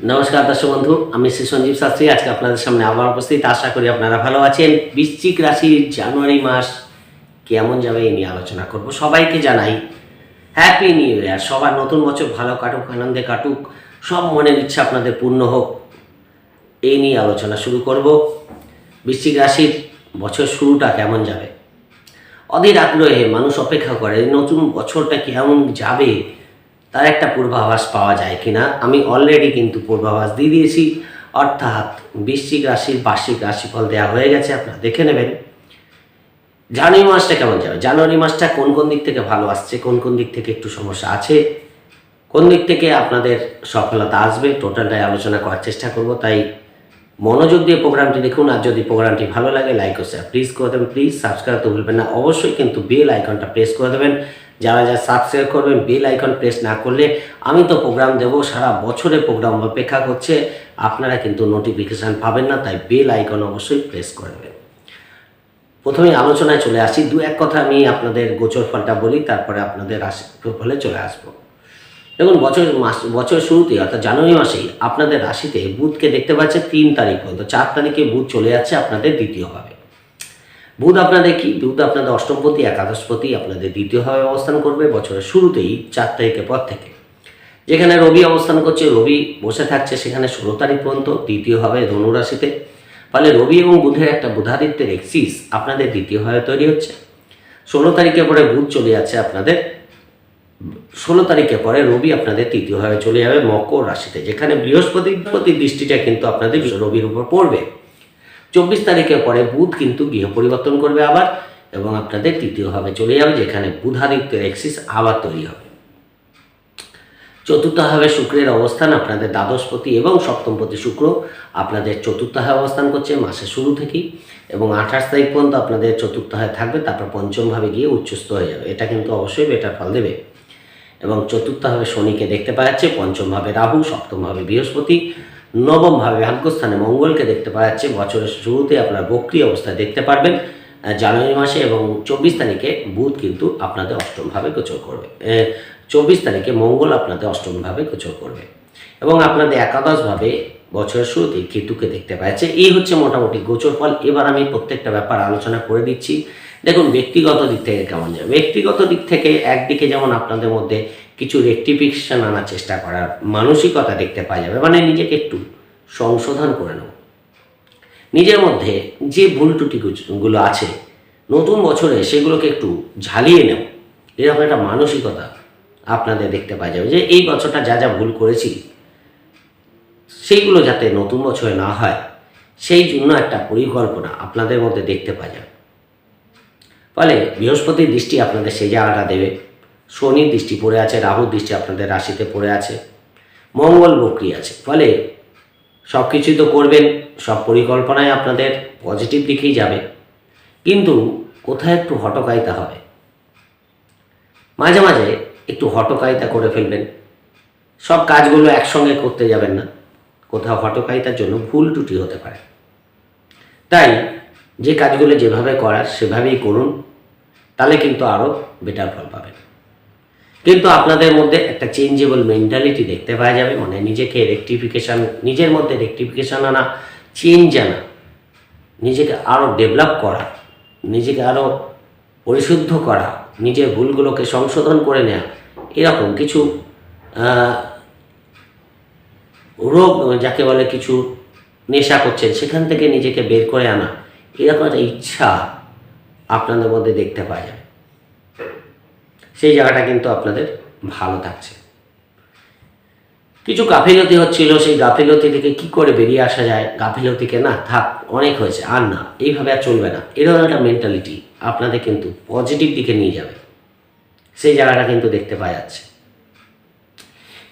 নমস্কার দর্শক বন্ধু, আমি শ্রী সঞ্জীব শাস্ত্রী। আজকে আপনাদের সামনে আবার উপস্থিত। আশা করি আপনারা ভালো আছেন। বৃশ্চিক রাশির জানুয়ারি মাস কেমন যাবে এই নিয়ে আলোচনা করব। সবাইকে জানাই হ্যাপি নিউ ইয়ার সবার নতুন বছর ভালো কাটুক, আনন্দে কাটুক, সব মনের ইচ্ছা আপনাদের পূর্ণ হোক এই নিয়ে আলোচনা শুরু করব। বৃশ্চিক রাশির বছর শুরুটা কেমন যাবে? অধীর আগ্রহে মানুষ অপেক্ষা করে নতুন বছরটা কেমন যাবে? তার একটা পূর্বাভাস পাওয়া যায় কিনা, আমি অলরেডি কিন্তু পূর্বাভাস দিয়ে দিয়েছি। অর্থাৎ বৃশ্চিক রাশির বার্ষিক রাশিফল দেওয়া হয়ে গেছে, আপনারা দেখে নেবেন। জানুয়ারি মাসটা কেমন যাবে? জানুয়ারি মাসটা কোন কোন দিক থেকে ভালো আসছে, কোন কোন দিক থেকে একটু সমস্যা আছে, কোন দিক থেকে আপনাদের সফলতা আসবে, টোটালটাই আলোচনা করার চেষ্টা করব। তাই মনোযোগ দিয়ে প্রোগ্রামটি দেখুন, আর যদি প্রোগ্রামটি ভালো লাগে, লাইক ও শেয়ার প্লিজ করে দেবেন। প্লিজ সাবস্ক্রাইব তো ভুলবেন না, অবশ্যই কিন্তু বেল আইকনটা প্রেস করে দেবেন। যারা যারা সাবস্ক্রাইব করবেন বেল আইকন প্রেস না করলে আমি তো প্রোগ্রাম দেবো, সারা বছরে প্রোগ্রাম অপেক্ষা করছে, আপনারা কিন্তু নোটিফিকেশান পাবেন না, তাই বেল আইকন অবশ্যই প্রেস করবেন প্রথমে আলোচনায় চলে আসি, দু এক কথা আমি আপনাদের গোচর ফলটা বলি, তারপরে আপনাদের ফলে চলে আসব। দেখুন, বছর মাস, বছর শুরুতেই, অর্থাৎ জানুয়ারি মাসেই আপনাদের রাশিতে বুধকে দেখতে পাচ্ছে তিন তারিখ পর্যন্ত, চার তারিখে বুধ চলে যাচ্ছে, আপনাদের দ্বিতীয়ভাবে বুধ আপনাদের কি? বুধ আপনাদের অষ্টমপতি, একাদশপতি আপনাদের দ্বিতীয়ভাবে অবস্থান করবে বছরের শুরুতেই চার তারিখের পর থেকে। যেখানে রবি অবস্থান করছে, রবি বসে থাকছে সেখানে ষোলো তারিখ পর্যন্ত, দ্বিতীয়ভাবে ধনুরাশিতে। ফলে রবি এবং বুধের একটা বুধাদিত্যের এক্সিস আপনাদের দ্বিতীয়ভাবে তৈরি হচ্ছে। ষোলো তারিখের পরে বুধ চলে যাচ্ছে আপনাদের, ষোলো তারিখের পরে রবি আপনাদের তৃতীয়ভাবে চলে যাবে মকর রাশিতে, যেখানে বৃহস্পতির প্রতি দৃষ্টিটা কিন্তু আপনাদের রবির উপর পড়বে। চব্বিশ তারিখের পরে বুধ কিন্তু গৃহ পরিবর্তন করবে আবার এবং আপনাদের তৃতীয়ভাবে চলে যাবে, যেখানে বুধাদিত্যের এক্সিস আবার তৈরি হবে। চতুর্থভাবে শুক্রের অবস্থান আপনাদের দ্বাদশপতি এবং সপ্তমপতি শুক্র আপনাদের চতুর্থভাবে অবস্থান করছে মাসের শুরু থেকেই এবং আঠাশ তারিখ পর্যন্ত আপনাদের চতুর্থভাবে থাকবে, তারপর পঞ্চমভাবে গিয়ে উচ্চস্থ হয়ে যাবে। এটা কিন্তু অবশ্যই বেটার ফল দেবে। এবং চতুর্থভাবে শনিকে দেখতে পাওয়া যাচ্ছে পঞ্চমভাবে রাহু সপ্তমভাবে বৃহস্পতি নবমভাবে ভাগ্যস্থানে মঙ্গলকে দেখতে পাওয়া যাচ্ছে। বছরের শুরুতে আপনার বক্রি অবস্থায় দেখতে পারবেন। জানুয়ারি মাসে এবং চব্বিশ তারিখে বুধ কিন্তু আপনাদের অষ্টমভাবে গোচর করবে। চব্বিশ তারিখে মঙ্গল আপনাদের অষ্টমভাবে গোচর করবে। এবং আপনাদের একাদশভাবে বছরের শুরুতে কেতুকে দেখতে পাচ্ছে এই হচ্ছে মোটামুটি গোচর ফল। এবার আমি প্রত্যেকটা ব্যাপার আলোচনা করে দিচ্ছি। দেখুন, ব্যক্তিগত দিক থেকে কেমন যাবে ব্যক্তিগত দিক থেকে একদিকে যেমন আপনাদের মধ্যে কিছু রেকটিফিকেশন আনার চেষ্টা করার মানসিকতা দেখতে পাওয়া যাবে মানে নিজেকে একটু সংশোধন করে নেব। নিজের মধ্যে যে ভুল ত্রুটিগুলো আছে, নতুন বছরে সেগুলোকে একটু ঝালিয়ে নেব। এরকম একটা মানসিকতা আপনাদের দেখতে পাওয়া যাবে যে, এই বছরটা যা যা ভুল করেছি, সেইগুলো যাতে নতুন বছরে না হয়, সেই জন্য একটা পরিকল্পনা আপনাদের মধ্যে দেখতে পাওয়া যাবে। ফলে বৃহস্পতির দৃষ্টি আপনাদের সেই জায়গাটা দেবে। শনির দৃষ্টি পড়ে আছে রাহুর দৃষ্টি আপনাদের রাশিতে পড়ে আছে, মঙ্গল বক্রি আছে, ফলে সব কিছুই তো করবেন, সব পরিকল্পনায় আপনাদের পজিটিভ দিকেই যাবে। কিন্তু কোথায় একটু হটকাইতা হবে? মাঝে মাঝে একটু হটকাইতা করে ফেলবেন। সব কাজগুলো একসঙ্গে করতে যাবেন না। কোথাও হটকাইতার জন্য ভুল ত্রুটি হতে পারে। তাই যে কাজগুলো যেভাবে করার সেভাবেই করুন, তাহলে কিন্তু আরও বেটার ফল পাবেন। কিন্তু আপনাদের মধ্যে একটা চেঞ্জেবল মেন্টালিটি দেখতে পাওয়া যাবে মানে নিজেকে রেকটিফিকেশান নিজের মধ্যে রেকটিফিকেশান আনা চেঞ্জ আনা। নিজেকে আরও ডেভেলপ করা, নিজেকে আরও পরিশুদ্ধ করা, নিজের ভুলগুলোকে সংশোধন করে নেওয়া এরকম কিছু রোগ যাকে বলে কিছু নেশা করছেন, সেখান থেকে নিজেকে বের করে আনা, এরকম একটা ইচ্ছা আপনাদের মধ্যে দেখতে পাওয়া যায় সেই জায়গাটা কিন্তু আপনাদের ভালো থাকছে। কিছু গাফিলতি হচ্ছিল, সেই গাফিলতি থেকে কি করে বেরিয়ে আসা যায়? গাফিলতিকে না, থাক, অনেক হয়েছে, আর না, এইভাবে আর চলবে না। এরকম একটা মেন্টালিটি আপনাদের কিন্তু পজিটিভ দিকে নিয়ে যাবে। সেই জায়গাটা কিন্তু দেখতে পাওয়া যাচ্ছে।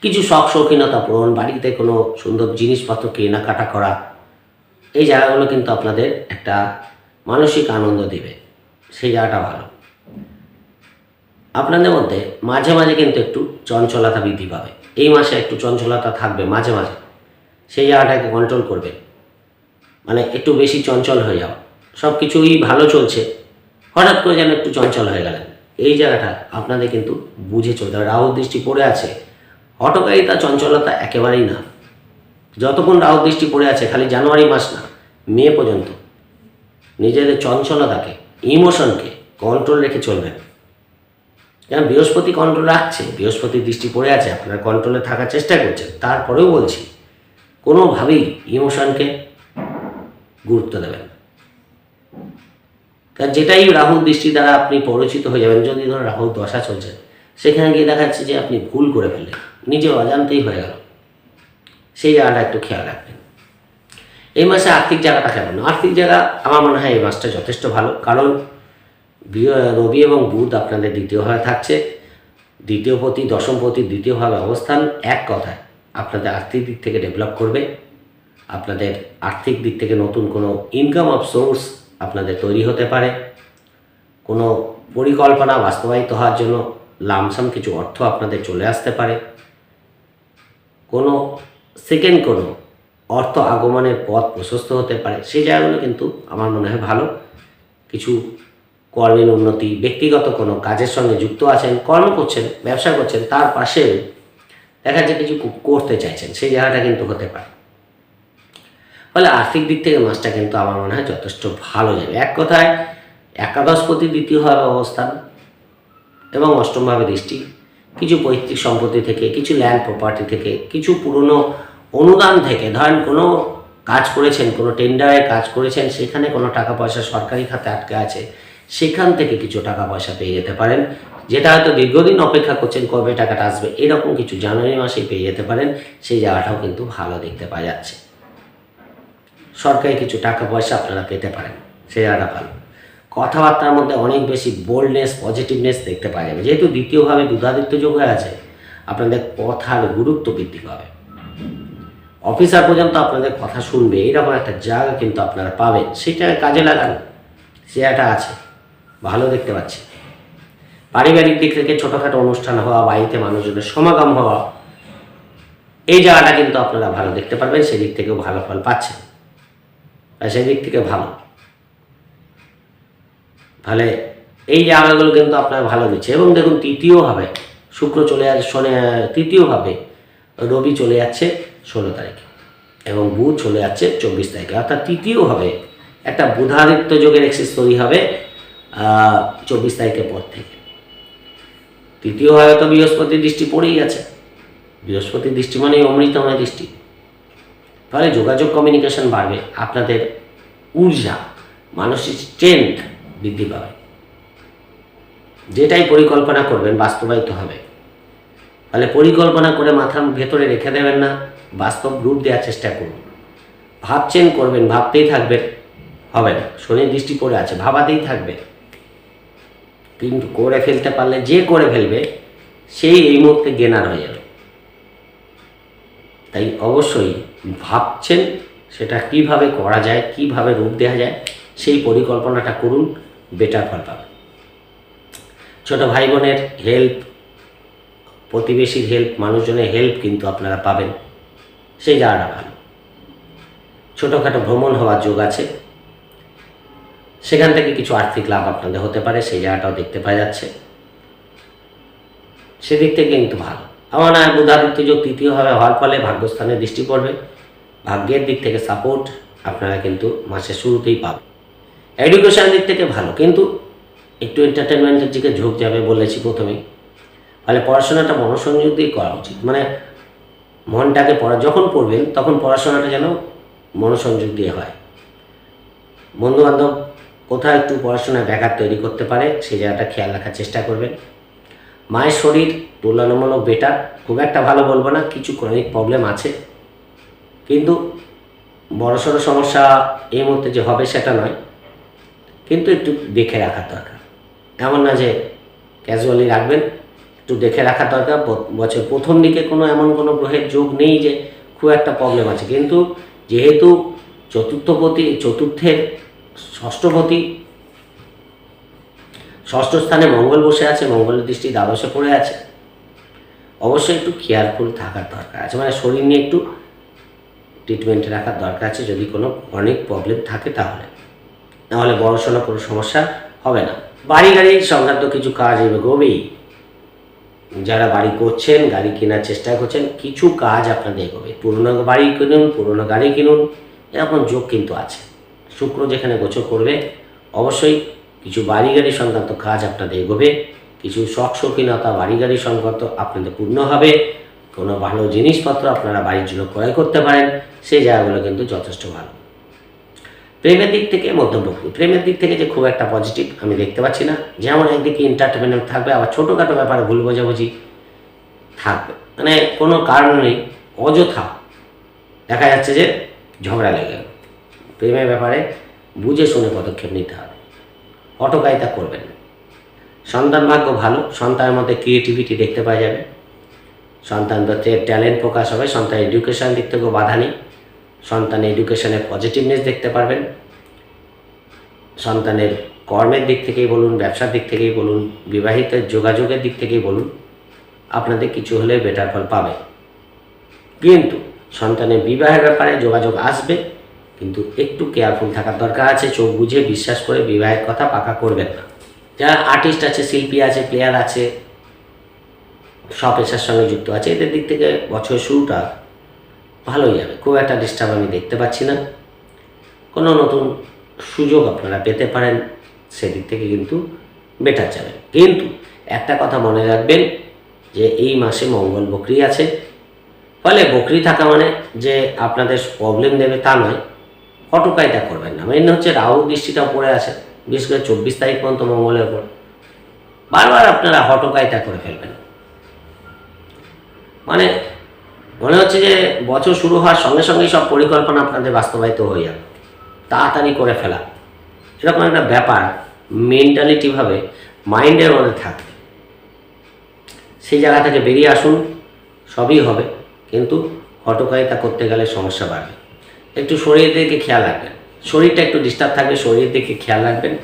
কিছু শখ শৌখিনতা পূরণ, বাড়িতে কোনো সুন্দর জিনিসপত্র কেনাকাটা করা, এই জায়গাগুলো কিন্তু আপনাদের একটা মানসিক আনন্দ দেবে। সেই জায়গাটা ভালো। আপনাদের মধ্যে মাঝে মাঝে কিন্তু একটু চঞ্চলতা বৃদ্ধি পাবে। এই মাসে একটু চঞ্চলতা থাকবে মাঝে মাঝে। সেই জায়গাটাকে কন্ট্রোল করবে। মানে একটু বেশি চঞ্চল হয়ে যাওয়া সব কিছুই ভালো চলছে। হঠাৎ করে যেন একটু চঞ্চল হয়ে গেলেন। এই জায়গাটা আপনাদের কিন্তু বুঝে চলতে হবে। রাহুর দৃষ্টি পড়ে আছে। হটকারিতা চঞ্চলতা একেবারেই না। যতক্ষণ রাহু দৃষ্টি পড়ে আছে, খালি জানুয়ারি মাস না, মে পর্যন্ত। নিজেদের চঞ্চলতাকে ইমোশনকে কন্ট্রোল রেখে চলবেন। যেমন বৃহস্পতি কন্ট্রোল রাখছে, বৃহস্পতি দৃষ্টি পড়ে আছে, আপনার কন্ট্রোলে থাকার চেষ্টা করছেন, তারপরেও বলছি, কোনোভাবেই ইমোশনকে গুরুত্ব দেবেন। কারণ যেটাই রাহুর দৃষ্টি দ্বারা আপনি পরিচিত হয়ে যাবেন, যদি ধরুন রাহুর দশা চলছে, সেখানে গিয়ে দেখা যাচ্ছে যে আপনি ভুল করে ফেললেন, নিজে অজান্তেই হয়ে গেল। সেই জায়গাটা একটু খেয়াল রাখবেন। এই মাসে আর্থিক জায়গাটা কেমন? আর্থিক জায়গা আমার মনে হয় এই মাসটা যথেষ্ট ভালো, কারণ রবি এবং বুধ আপনাদের দ্বিতীয়ভাবে থাকছে। দ্বিতীয় পতি, দশম পতি দ্বিতীয়ভাবে অবস্থান এক কথায়। আপনাদের আর্থিক দিক থেকে ডেভেলপ করবে। আপনাদের আর্থিক দিক থেকে নতুন কোনো ইনকাম অফ সোর্স আপনাদের তৈরি হতে পারে। কোনো পরিকল্পনা বাস্তবায়িত হওয়ার জন্য লামসাম কিছু অর্থ আপনাদের চলে আসতে পারে। কোনো সেকেন্ড কোনো অর্থ আগমনের পথ প্রশস্ত হতে পারে। সেই জায়গাগুলো কিন্তু আমার মনে হয় ভালো। কিছু কর্মের উন্নতি, ব্যক্তিগত কোনো কাজের সঙ্গে যুক্ত আছেন, কর্ম করছেন, ব্যবসা করছেন, তার পাশে দেখা যাচ্ছে কিছু করতে চাইছেন। সেই জায়গাটা কিন্তু হতে পারে। ফলে আর্থিক দিক থেকে মাসটা কিন্তু আমার মনে হয় যথেষ্ট ভালো যাবে। এক কথায় একাদশপতি দ্বিতীয়ভাবে অবস্থান এবং অষ্টমভাবে দৃষ্টি, কিছু পৈতৃক সম্পত্তি থেকে, কিছু ল্যান্ড প্রপার্টি থেকে, কিছু পুরনো অনুদান থেকে, ধরেন কোনো কাজ করেছেন, কোনো টেন্ডারে কাজ করেছেন, সেখানে কোনো টাকা পয়সা সরকারি খাতে আটকে আছে সেখান থেকে কিছু টাকা পয়সা পেয়ে যেতে পারেন। যেটা হয়তো দীর্ঘদিন অপেক্ষা করছেন, কবে টাকাটা আসবে, এরকম কিছু জানুয়ারি মাসেই পেয়ে যেতে পারেন। সেই জায়গাটাও কিন্তু ভালো দেখতে পাওয়া যাচ্ছে। সরকারি কিছু টাকা পয়সা আপনারা পেতে পারেন। সেই জায়গাটা ভালো। কথাবার্তার মধ্যে অনেক বেশি বোল্ডনেস পজিটিভনেস দেখতে পাওয়া যাবে। যেহেতু দ্বিতীয়ভাবে বুধাদিত্য যোগ হয়ে আছে, আপনাদের কথার গুরুত্ব বৃদ্ধি পাবে। অফিসার পর্যন্ত আপনাদের কথা শুনবে, এরকম একটা জায়গা কিন্তু আপনারা পাবেন। সেটা কাজে লাগান। সে একটা আছে। ভালো দেখতে পাচ্ছি। পারিবারিক দিক থেকে ছোটোখাটো অনুষ্ঠান হওয়া, বাড়িতে মানুষজনের সমাগম হওয়া, এই জায়গাটা কিন্তু আপনারা ভালো দেখতে পারবেন, সেদিক থেকেও ভালো ফল পাচ্ছেন। আর সেদিক থেকে ভালো। তাহলে এই জায়গাগুলো কিন্তু আপনার ভালো দিচ্ছে এবং দেখুন, তৃতীয় তৃতীয়ভাবে শুক্র চলে যাচ্ছে শনি তৃতীয়ভাবে রবি চলে যাচ্ছে ষোলো তারিখে এবং বুধ চলে যাচ্ছে চব্বিশ তারিখে। অর্থাৎ তৃতীয়ভাবে একটা বুধাদিত্য যোগের এক্সিস তৈরি হবে। চব্বিশ তারিখের পর থেকে। তৃতীয়ভাবে তো বৃহস্পতির দৃষ্টি পড়েই আছে বৃহস্পতির দৃষ্টি মানেই অমৃতময় দৃষ্টি। ফলে যোগাযোগ কমিউনিকেশন বাড়বে, আপনাদের ঊর্জা, মানসিক স্ট্রেংথ বৃদ্ধি পাবে। যেটাই পরিকল্পনা করবেন, বাস্তবায়িত হবে। ফলে পরিকল্পনা করে মাথার ভেতরে রেখে দেবেন না, বাস্তব রূপ দেওয়ার চেষ্টা করুন। ভাবছেন করবেন, ভাবতেই থাকবেন, হবে না। শনির দৃষ্টি পড়ে আছে, ভাবাতেই থাকবে কিন্তু করে ফেলতে পারলে, যে করে ফেলবে, সেই এই মুহূর্তে গেনার হয়ে যাবে। তাই অবশ্যই ভাবছেন সেটা কীভাবে করা যায়, কীভাবে রূপ দেওয়া যায়, সেই পরিকল্পনাটা করুন বেটার ফল পাবেন। ছোট ভাই বোনের হেল্প প্রতিবেশীর হেল্প মানুষজনের হেল্প কিন্তু আপনারা পাবেন। সেই জায়গাটা ভালো। ছোটোখাটো ভ্রমণ হওয়ার যোগ আছে। সেখান থেকে কিছু আর্থিক লাভ আপনাদের হতে পারে, সেই জায়গাটাও দেখতে পাওয়া যাচ্ছে। সেদিক থেকে কিন্তু ভালো। আমার বুধাদিত্য যোগ তৃতীয়ভাবে হওয়ার ফলে ভাগ্যস্থানে দৃষ্টি পড়বে। ভাগ্যের দিক থেকে সাপোর্ট আপনারা কিন্তু মাসের শুরুতেই পাবেন। এডুকেশন দিক থেকে ভালো, কিন্তু একটু এন্টারটেনমেন্টের দিকে ঝোঁক যাবে বলেছি প্রথমেই। ফলে পড়াশোনাটা মনোসংযোগ দিয়ে করা উচিত। মানে মনটাকে পড়া, যখন পড়বেন তখন পড়াশোনাটা যেন মনোসংযোগ দিয়ে হয়। বন্ধুবান্ধব কোথাও একটু পড়াশোনায় ব্যাঘাত তৈরি করতে পারে, সেই জায়গাটা খেয়াল রাখার চেষ্টা করবেন। মায়ের শরীর তুলনামূলক বেটার খুব একটা ভালো বলব না, কিছু ক্রনিক প্রবলেম আছে। কিন্তু বড়সড় সমস্যা এই মুহূর্তে যে হবে সেটা নয়, কিন্তু একটু দেখে রাখার দরকার। এমন না যে ক্যাজুয়ালি রাখবেন, একটু দেখে রাখার দরকার। বছর প্রথম দিকে কোনো এমন কোনো গ্রহের যোগ নেই যে খুব একটা প্রবলেম আছে। কিন্তু যেহেতু চতুর্থপতি চতুর্থের ষষ্ঠপতি ষষ্ঠ স্থানে মঙ্গল বসে আছে, মঙ্গলের দৃষ্টি দ্বাদশে পড়ে আছে। অবশ্যই একটু কেয়ারফুল থাকার দরকার আছে মানে শরীর নিয়ে একটু ট্রিটমেন্টে রাখার দরকার আছে, যদি কোনো অনেক প্রবলেম থাকে তাহলে। নাহলে বড়সড় কোনো সমস্যা হবে না। বাড়ি গাড়ি সংক্রান্ত কিছু কাজ এগোবেই। যারা বাড়ি করছেন, গাড়ি কেনার চেষ্টা করছেন, কিছু কাজ আপনাদের এগোবে। পুরনো বাড়ি কিনুন, পুরনো গাড়ি কিনুন, এরকম যোগ কিন্তু আছে। শুক্র যেখানে গোচর করবে, অবশ্যই কিছু বাড়ি গাড়ি সংক্রান্ত কাজ আপনাদের এগোবে, কিছু শখ শৌখিনতা বাড়ি গাড়ি সংক্রান্ত আপনাদের পূর্ণ হবে, কোনো ভালো জিনিসপত্র আপনারা বাড়ির জন্য ক্রয় করতে পারেন, সেই জায়গাগুলো কিন্তু যথেষ্ট ভালো। প্রেমের দিক থেকে মধ্যমপন্থী প্রেমের দিক থেকে যে খুব একটা পজিটিভ আমি দেখতে পাচ্ছি না। যেমন একদিকে এন্টারটেনমেন্ট থাকবে, আবার ছোটোখাটো ব্যাপারে ভুল বোঝাবুঝি থাকবে। মানে কোনো কারণ নেই, অযথা দেখা যাচ্ছে যে ঝগড়া লেগে গেল। প্রেমের ব্যাপারে বুঝে শুনে পদক্ষেপ নিতে হবে। অটোকায়িতা করবেন সন্তান ভাগ্য ভালো, সন্তানের মধ্যে ক্রিয়েটিভিটি দেখতে পাওয়া যাবে। সন্তানদের ট্যালেন্ট প্রকাশ হবে, সন্তান এডুকেশান দিক থেকেও বাধা নেই। সন্তান এডুকেশনের পজিটিভনেস দেখতে পারবেন। সন্তানের কর্মের দিক থেকেই বলুন, ব্যবসার দিক থেকেই বলুন, বিবাহিত যোগাযোগের দিক থেকেই বলুন, আপনাদের কিছু হলে বেটার ফল পাবে। কিন্তু সন্তানের বিবাহের ব্যাপারে যোগাযোগ আসবে। কিন্তু একটু কেয়ারফুল থাকার দরকার আছে, চোখ বুঝে বিশ্বাস করে বিবাহের কথা পাকা করবেন না। যারা আর্টিস্ট আছে, শিল্পী আছে প্লেয়ার আছে সব পেশার সঙ্গে যুক্ত আছে, এদের দিক থেকে বছর শুরুটা ভালোই যাবে। খুব একটা ডিস্টার্ব আমি দেখতে পাচ্ছি না। কোনো নতুন সুযোগ আপনারা পেতে পারেন, সেদিক থেকে কিন্তু বেটার যাবে। কিন্তু একটা কথা মনে রাখবেন, যে এই মাসে মঙ্গল বকরি আছে। ফলে বকরি থাকা মানে যে আপনাদের প্রবলেম দেবে তা নয়। হটকায়িতা করবেন না। মেন হচ্ছে রাহু দৃষ্টিটাও পড়ে আছে, বিশেষ করে চব্বিশ তারিখ পর্যন্ত মঙ্গলের উপর বারবার আপনারা হটকায়িতা করে ফেলবেন। মানে মনে হচ্ছে যে বছর শুরু হওয়ার সঙ্গে সঙ্গেই সব পরিকল্পনা আপনাদের বাস্তবায়িত হয়ে যাবে। তাড়াতাড়ি করে ফেলা। এরকম একটা ব্যাপার মেন্টালিটিভাবে মাইন্ডের মধ্যে থাকবে। সেই জায়গা থেকে বেরিয়ে আসুন, সবই হবে। কিন্তু হটকারিতা করতে গেলে সমস্যা বাড়বে। একটু শরীরের দিকে খেয়াল রাখবেন। শরীরটা একটু ডিস্টার্ব থাকবে শরীরের দিকে খেয়াল রাখবেন।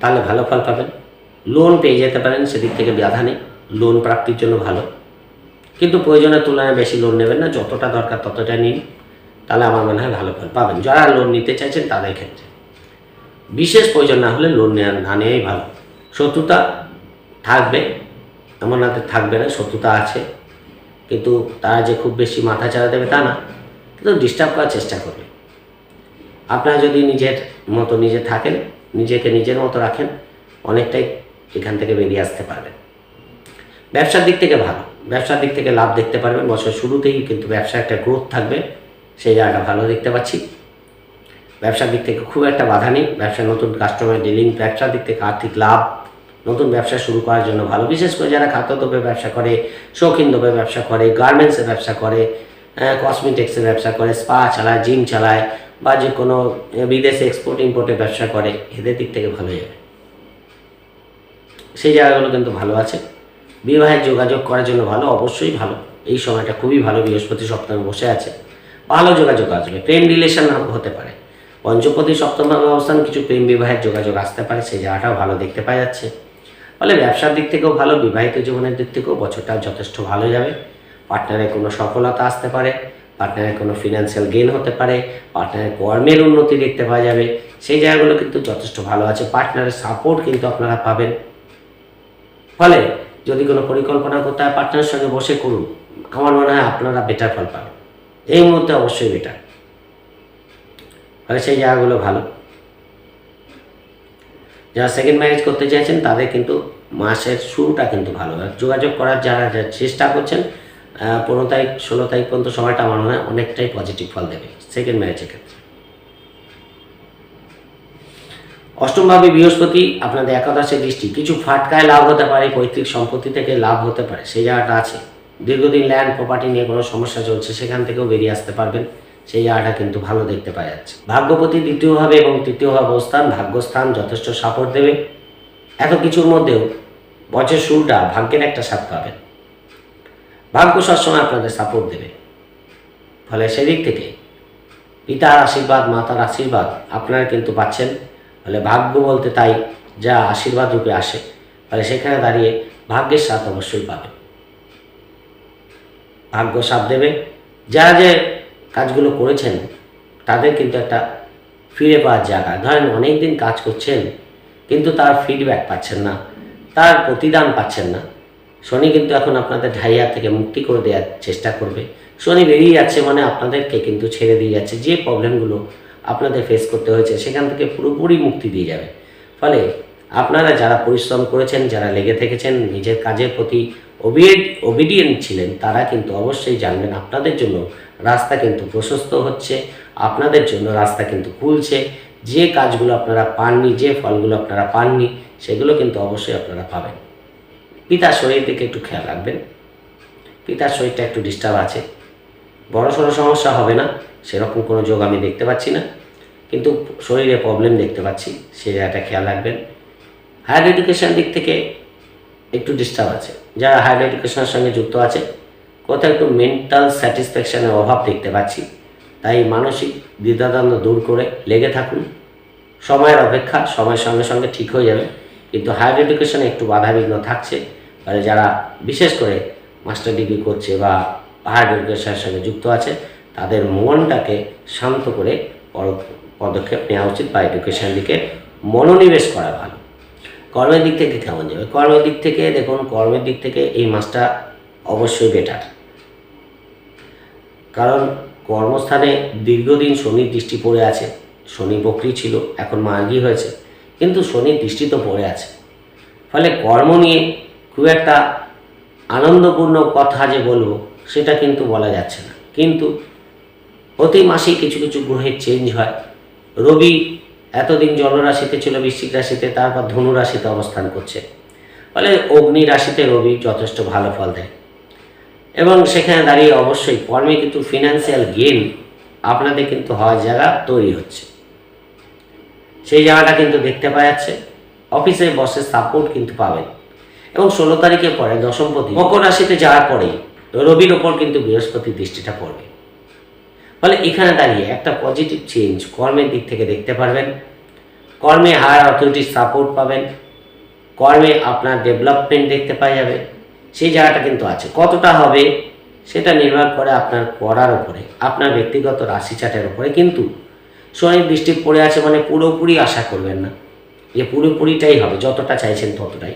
তাহলে ভালো ফল পাবেন। লোন পেয়ে যেতে পারেন, সেদিক থেকে বাধা নেই। লোন প্রাপ্তির জন্য ভালো। কিন্তু প্রয়োজনের তুলনায় বেশি লোন নেবেন না, যতটা দরকার ততটা নিন। তাহলে আমার মনে হয় ভালো ফল পাবেন। যারা লোন নিতে চাইছেন তাদের ক্ষেত্রে। বিশেষ প্রয়োজন না হলে লোন নেওয়া না নেওয়াই ভালো। শত্রুতা থাকবে, এমন হাতে থাকবে না, শত্রুতা আছে। কিন্তু তারা যে খুব বেশি মাথা চালা দেবে তা না। কিন্তু ডিস্টার্ব করার চেষ্টা করবে। আপনারা যদি নিজের মতো নিজে থাকেন, নিজেকে নিজের মতো রাখেন, অনেকটাই এখান থেকে বেরিয়ে আসতে পারবেন। ব্যবসার দিক থেকে ভালো। ব্যবসার দিক থেকে লাভ দেখতে পারবেন। বছর শুরুতেই কিন্তু ব্যবসা একটা গ্রোথ থাকবে, সেই জায়গাটা ভালো দেখতে পাচ্ছি। ব্যবসার দিক থেকে খুব একটা বাধা নেই। ব্যবসা নতুন কাস্টমার ডিলিং ব্যবসার দিক থেকে আর্থিক লাভ, নতুন ব্যবসা শুরু করার জন্য ভালো। বিশেষ করে যারা খাদ্য খাদ্যদ্রব্যের ব্যবসা করে, শৌখিন দ্রব্যের ব্যবসা করে গার্মেন্টসের ব্যবসা করে কসমেটিক্সের ব্যবসা করে স্পা চালায় জিম চালায়, বা যে কোনো বিদেশে এক্সপোর্ট ইম্পোর্টের ব্যবসা করে, এদের দিক থেকে ভালো যাবে। সেই জায়গাগুলো কিন্তু ভালো আছে। বিবাহের যোগাযোগ করার জন্য ভালো, অবশ্যই ভালো। এই সময়টা খুবই ভালো, বৃহস্পতি সপ্তাহে বসে আছে। ভালো যোগাযোগ আসবে। প্রেম রিলেশন হতে পারে। পঞ্চপতি সপ্তমভাবে অবস্থান, কিছু প্রেম বিবাহের যোগাযোগ আসতে পারে, সেই জায়গাটাও ভালো দেখতে পাওয়া যাচ্ছে। ফলে ব্যবসার দিক থেকেও ভালো, বিবাহিত জীবনের দিক থেকেও বছরটা যথেষ্ট ভালো যাবে। পার্টনারের কোনো সফলতা আসতে পারে পার্টনারের কোনো ফিনান্সিয়াল গেন হতে পারে পার্টনারের কর্মের উন্নতি দেখতে পাওয়া যাবে। সেই জায়গাগুলো কিন্তু যথেষ্ট ভালো আছে। পার্টনারের সাপোর্ট কিন্তু আপনারা পাবেন। ফলে যদি কোনো পরিকল্পনা করতে হয় পার্টনারের সঙ্গে বসে করুন। আমার মনে হয় আপনারা বেটার ফল পাবেন। এই মুহূর্তে অবশ্যই বেটার ফলে সেই জায়গাগুলো ভালো। যারা সেকেন্ড ম্যারেজ করতে চাইছেন, তাদের কিন্তু মাসের শুরুটা কিন্তু ভালো। যোগাযোগ করার যারা চেষ্টা করছেন পনেরো তারিখ, ষোলো তারিখ পর্যন্ত সময়টা আমার মনে হয় অনেকটাই পজিটিভ ফল দেবে সেকেন্ড ম্যারেজের ক্ষেত্রে। অষ্টমভাবে বৃহস্পতি, আপনাদের একাদশের দৃষ্টি, কিছু ফাটকায় লাভ হতে পারে, পৈতৃক সম্পত্তি থেকে লাভ হতে পারে, সেই জায়গাটা আছে। দীর্ঘদিন ল্যান্ড প্রপার্টি নিয়ে কোনো সমস্যা চলছে, সেখান থেকেও বেরিয়ে আসতে পারবেন, সেই জায়গাটা কিন্তু ভালো দেখতে পাওয়া যাচ্ছে। ভাগ্যপতি দ্বিতীয়ভাবে এবং তৃতীয়ভাবে অবস্থান, ভাগ্যস্থান যথেষ্ট সাপোর্ট দেবে। এত কিছুর মধ্যেও বছর শুরুটা ভাগ্যের একটা স্বাদ পাবেন। ভাগ্য সবসময় আপনাদের সাপোর্ট দেবে। ফলে সেদিক থেকে পিতার আশীর্বাদ, মাতার আশীর্বাদ আপনারা কিন্তু পাচ্ছেন। ফলে ভাগ্য বলতে তাই, যা আশীর্বাদ রূপে আসে। ফলে সেখানে দাঁড়িয়ে ভাগ্যের সাথ অবশ্যই পাবে। ভাগ্য সাথ দেবে। যারা যে কাজগুলো করেছেন, তাদের কিন্তু একটা ফিরে পাওয়ার জায়গা। ধরেন অনেক দিন কাজ করছেন, কিন্তু তার ফিডব্যাক পাচ্ছেন না, তার প্রতিদান পাচ্ছেন না। শনি কিন্তু এখন আপনাদের ঢাইয়া থেকে মুক্তি করে দেওয়ার চেষ্টা করবে। শনি বেরিয়ে যাচ্ছে মানে আপনাদেরকে কিন্তু ছেড়ে দিয়ে যাচ্ছে। যে প্রবলেমগুলো আপনাদের ফেস করতে হয়েছে, সেখান থেকে পুরোপুরি মুক্তি দিয়ে যাবে। ফলে আপনারা যারা পরিশ্রম করেছেন, যারা লেগে থেকেছেন, নিজের কাজের প্রতি ওবিডিয়েন্ট ছিলেন, তারা কিন্তু অবশ্যই জানবেন আপনাদের জন্য রাস্তা কিন্তু প্রশস্ত হচ্ছে, আপনাদের জন্য রাস্তা কিন্তু খুলছে। যে কাজগুলো আপনারা পাননি, যে ফলগুলো আপনারা পাননি, সেগুলো কিন্তু অবশ্যই আপনারা পাবেন। পিতার শরীর দিকে একটু খেয়াল রাখবেন। পিতার শরীরটা একটু ডিস্টার্ব আছে। বড় সড়ো সমস্যা হবে না, সেরকম কোনো যোগ আমি দেখতে পাচ্ছি না। কিন্তু শরীরে প্রবলেম দেখতে পাচ্ছি সে জায়গাটা খেয়াল রাখবেন। হায়ার এডুকেশান দিক থেকে একটু ডিস্টার্ব আছে। যারা হায়ার এডুকেশনের সঙ্গে যুক্ত আছে, কোথাও একটু মেন্টাল স্যাটিসফ্যাকশানের অভাব দেখতে পাচ্ছি। তাই মানসিক দ্বিধাদ্বন্দ্ব দূর করে লেগে থাকুন। সময়ের অপেক্ষা সময়ের সঙ্গে সঙ্গে ঠিক হয়ে যাবে। কিন্তু হায়ার এডুকেশনে একটু বাধাবিঘ্ন থাকছে। ফলে যারা বিশেষ করে মাস্টার ডিগ্রি করছে বা হায়ার এডুকেশনের সঙ্গে যুক্ত আছে, তাদের মনটাকে শান্ত করে পদক্ষেপ নেওয়া উচিত বা এডুকেশন দিকে মনোনিবেশ করা ভালো। কর্মের দিক থেকে কেমন যাবে? কর্মের দিক থেকে দেখুন, কর্মের দিক থেকে এই মাসটা অবশ্যই বেটার কারণ কর্মস্থানে দীর্ঘদিন শনির দৃষ্টি পড়ে আছে, শনি বকরি ছিল, এখন মার্গী হয়েছে, কিন্তু শনির দৃষ্টি তো পড়ে আছে। ফলে কর্ম নিয়ে খুব একটা আনন্দপূর্ণ কথা যে বলব, সেটা কিন্তু বলা যাচ্ছে না। কিন্তু প্রতি মাসেই কিছু কিছু গ্রহের চেঞ্জ হয়। রবি এতদিন জলরাশিতে ছিল, বৃশ্চিক রাশিতে, তারপর ধনু রাশিতে অবস্থান করছে। ফলে অগ্নি রাশিতে রবি যথেষ্ট ভালো ফল দেয়। এবং সেখানে দাঁড়িয়ে অবশ্যই কর্মে কিন্তু ফিনান্সিয়াল গেন আপনাদের কিন্তু হওয়ার জায়গা তৈরি হচ্ছে। সেই জায়গাটা কিন্তু দেখতে পাওয়া যাচ্ছে। অফিসে বসের সাপোর্ট কিন্তু পাবেন। এবং ষোলো তারিখের পরে দশমপতি মকর রাশিতে যাওয়ার পরেই রবির ওপর কিন্তু বৃহস্পতি দৃষ্টিটা পড়বে। ফলে এখানে দাঁড়িয়ে একটা পজিটিভ চেঞ্জ কর্মের দিক থেকে দেখতে পারবেন। কর্মে হায়ার অথরিটির সাপোর্ট পাবেন। কর্মে আপনার ডেভেলপমেন্ট দেখতে পাওয়া যাবে। সেই জায়গাটা কিন্তু আছে। কতটা হবে সেটা নির্ভর করে আপনার করার উপরে, আপনার ব্যক্তিগত রাশি চাটের উপরে। কিন্তু শনির দৃষ্টি পড়ে আছে মানে পুরোপুরি আশা করবেন না। যে পুরোপুরিটাই হবে, যতটা চাইছেন ততটাই।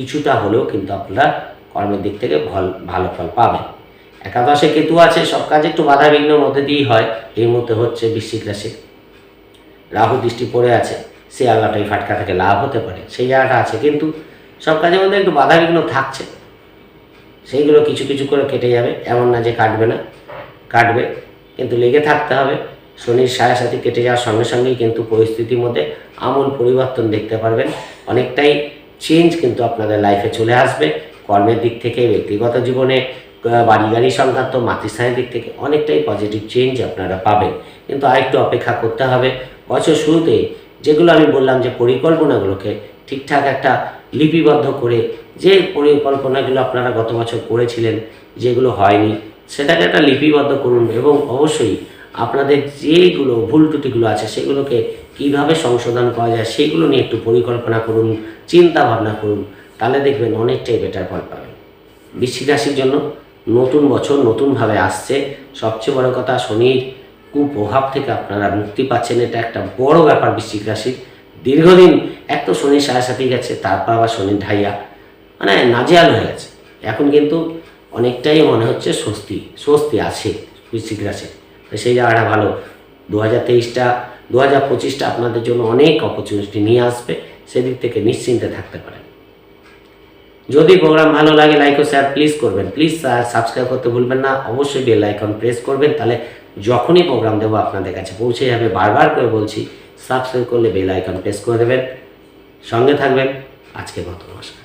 কিছুটা হলেও কিন্তু আপনারা কর্মের দিক থেকে ভালো ভালো ফল পাবেন। একাদশে কেতু আছে, সব কাজে একটু বাধা বিঘ্নের মধ্যে দিয়েই হয়। এই মুহূর্তে হচ্ছে বৃশ্চিক রাশি। রাহু দৃষ্টি পড়ে আছে সে আল্লাহটাই ফাটকা থেকে লাভ হতে পারে। সেই জায়গাটা আছে, কিন্তু সব কাজের মধ্যে একটু বাধা বিঘ্ন থাকছে। সেইগুলো কিছু কিছু করে কেটে যাবে, এমন না যে কাটবে না। কাটবে, কিন্তু লেগে থাকতে হবে। শনির সাড়ে সাথে কেটে যাওয়ার সঙ্গে সঙ্গেই কিন্তু পরিস্থিতির মধ্যে আমূল পরিবর্তন দেখতে পারবেন। অনেকটাই চেঞ্জ কিন্তু আপনাদের লাইফে চলে আসবে। কর্মের দিক থেকে, ব্যক্তিগত জীবনে বাড়ি গাড়ি সংক্রান্ত, মাতৃস্থানের দিক থেকে অনেকটাই পজিটিভ চেঞ্জ আপনারা পাবেন। কিন্তু আরেকটু অপেক্ষা করতে হবে। বছর শুরুতে যেগুলো আমি বললাম যে পরিকল্পনাগুলোকে ঠিকঠাক একটা লিপিবদ্ধ করে, যে পরিকল্পনাগুলো আপনারা গত বছর করেছিলেন, যেগুলো হয়নি, সেটাকে একটা লিপিবদ্ধ করুন এবং অবশ্যই আপনাদের যেগুলো ভুল ত্রুটিগুলো আছে, সেগুলোকে কীভাবে সংশোধন করা যায় সেগুলো নিয়ে একটু পরিকল্পনা করুন, চিন্তা ভাবনা করুন, তাহলে দেখবেন অনেকটাই বেটার ফল পাবেন। বৃশ্চিক রাশির জন্য নতুন বছর নতুনভাবে আসছে। সবচেয়ে বড় কথা শনির কুপ্রভাব থেকে আপনারা মুক্তি পাচ্ছেন, এটা একটা বড় ব্যাপার বৃশ্চিক রাশির। দীর্ঘদিন এক তো শনির সাড়ে সাথে গেছে, তারপর আবার শনির ঢাইয়া মানে নাজেয়াল হয়ে গেছে। এখন কিন্তু অনেকটাই মনে হচ্ছে স্বস্তি স্বস্তি আছে বৃশ্চিক রাশি সেই জায়গাটা ভালো। দু হাজার তেইশটা দু হাজার পঁচিশটা আপনাদের জন্য অনেক অপরচুনিটি নিয়ে আসবে, সেদিক থেকে নিশ্চিন্তে থাকতে পারেন। যদি প্রোগ্রাম ভালো লাগে লাইক ও শেয়ার প্লিজ করবেন। প্লিজ স্যার সাবস্ক্রাইব করতে ভুলবেন না। অবশ্যই বেল আইকন প্রেস করবেন, তাহলে যখনই প্রোগ্রাম দেবো আপনাদের কাছে পৌঁছে যাবে। বারবার করে বলছি সাবস্ক্রাইব করলে বেল আইকন প্রেস করে দেবেন। সঙ্গে থাকবেন, আজকে মতো নমস্কার